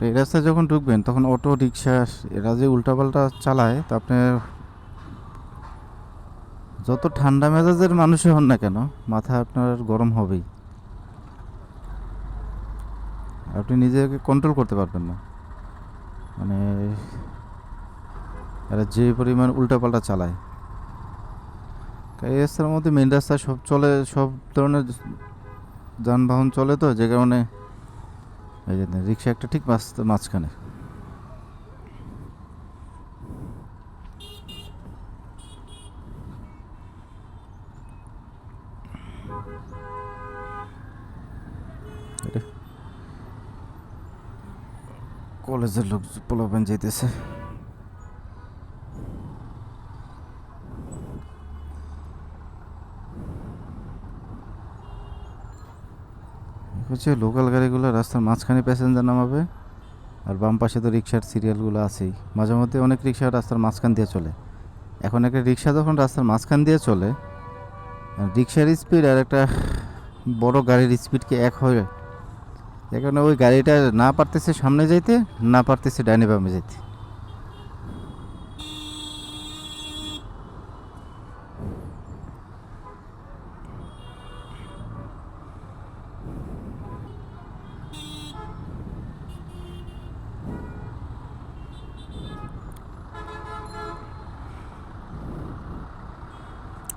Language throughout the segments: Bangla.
আপনি এই রাস্তায় যখন ঢুকবেন, তখন অটো, রিক্সা, এরা যে উল্টাপাল্টা চালায়, তা আপনি যত ঠান্ডা মেজাজের মানুষই হন না কেন, মাথা আপনার গরম হবেই। আপনি নিজেকে কন্ট্রোল করতে পারবেন না। মানে এরা যে পরিমাণ উল্টাপাল্টা চালায়। এই রাস্তার মধ্যে মেন রাস্তায় সব চলে, সব ধরনের যানবাহন চলে তো, যে কারণে এই যে রিক্সা একটা ঠিক মাঝ মাঝখানে। কলেজের লোক পোলাবেন যাইতেছে। হচ্ছে লোকাল গাড়িগুলো রাস্তার মাঝখানে প্যাসেঞ্জার নামাবে আর বাম পাশে তো রিক্সার সিরিয়ালগুলো আছেই। মাঝে মধ্যে অনেক রিক্সা রাস্তার মাঝখান দিয়ে চলে। এখন একটা রিক্সা যখন রাস্তার মাঝখান দিয়ে চলে রিক্সার স্পিড আর একটা বড় গাড়ির স্পিড কি এক হয়ে কারণে ওই গাড়িটা না পারতেছে সামনে যাইতে, না পারতেছে ডাইনে বামে যাইতে।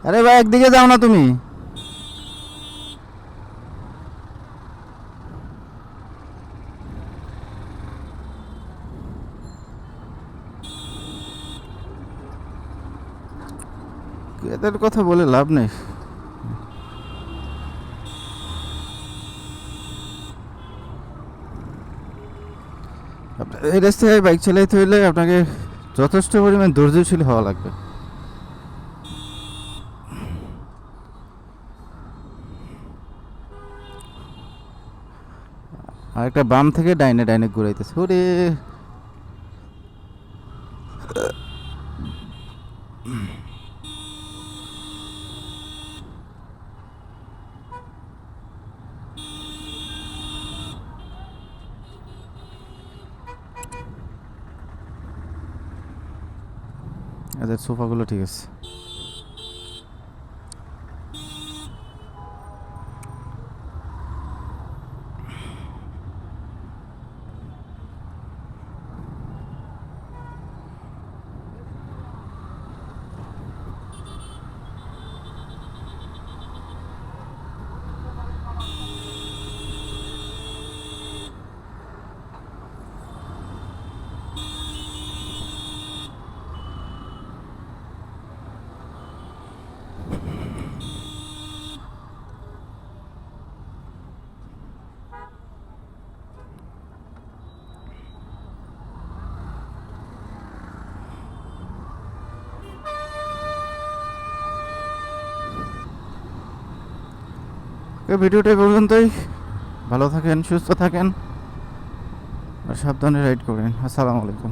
আরে ভাই, একদিকে যাও না তুমি। এদের কথা বলে লাভ নেই। এই রাস্তায় বাইক চালাইতে হলে আপনাকে যথেষ্ট পরিমাণ ধৈর্যশীল হওয়া লাগবে। আর একটা বাম থেকে ডাইনে ডাইনে ঘুরাইতেছে। ওরে! এদের সোফাগুলো ঠিক আছে। ওকে ভিডিওটা পর্যন্তই। ভালো থাকেন সুস্থ থাকেন। আর সাবধানে রাইড করেন। আসসালামু আলাইকুম।